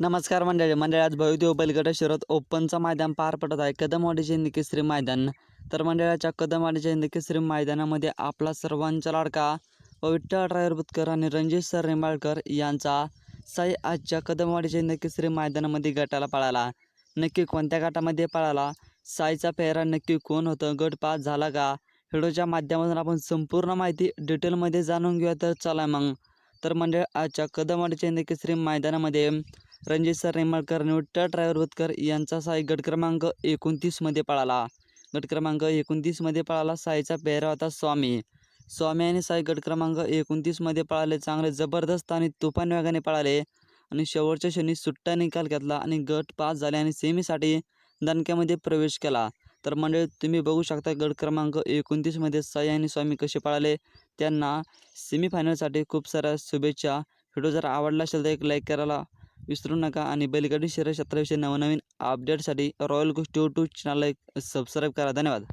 नमस्कार मंडळी मंडळी आज भविदेव बैलगडा शर्यत ओपनचं मैदान पार पडत आहे. कदमवाडीचे हिंदी केसरी मैदान. तर मंडळाच्या कदमवाडीच्या हिंदी केसरी मैदानामध्ये आपला सर्वांचा लाडका विठ्ठल ड्रायव्हर बुतकर आणि रणजित सर निंबाळकर यांचा साई आजच्या कदमवाडीच्या हिंदी केसरी मैदानामध्ये गटाला पळाला. नक्की कोणत्या गटामध्ये पळाला? साईचा पेहरा नक्की कोण होतं? गट पास झाला का? व्हिडिओच्या माध्यमातून आपण संपूर्ण माहिती डिटेलमध्ये जाणून घेऊया. तर चला मग. तर मंडळ आजच्या कदमवाडीच्या हिंदी केसरी मैदानामध्ये रणजित सर निंबाळकर आणि विठ्ठल ड्रायव्हर बुतकर यांचा साई गट क्रमांक एकोणतीसमध्ये पळाला. गट क्रमांक एकोणतीसमध्ये पळाला साईचा पेहरा होता स्वामी. स्वामी आणि साई गट क्रमांक एकोणतीसमध्ये पळाले चांगले जबरदस्त आणि तुफान वेगाने पळाले. आणि शेवटच्या क्षणी सुट्टा निकाल घेतला आणि गट पास झाले आणि सेमीसाठी दणक्यामध्ये प्रवेश केला. तर मंडळी तुम्ही बघू शकता गट क्रमांक एकोणतीसमध्ये साई आणि स्वामी कसे पळाले. त्यांना सेमीफायनलसाठी खूप साऱ्या शुभेच्छा. व्हिडिओ जर आवडला असेल तर एक लाईक करायला विसरू नका आणि बैलगाडी शर्यत क्षेत्राविषयी नवनवीन अपडेटसाठी रॉयल गोष्टी यूट्यूब चॅनलला सबस्क्राईब करा. धन्यवाद.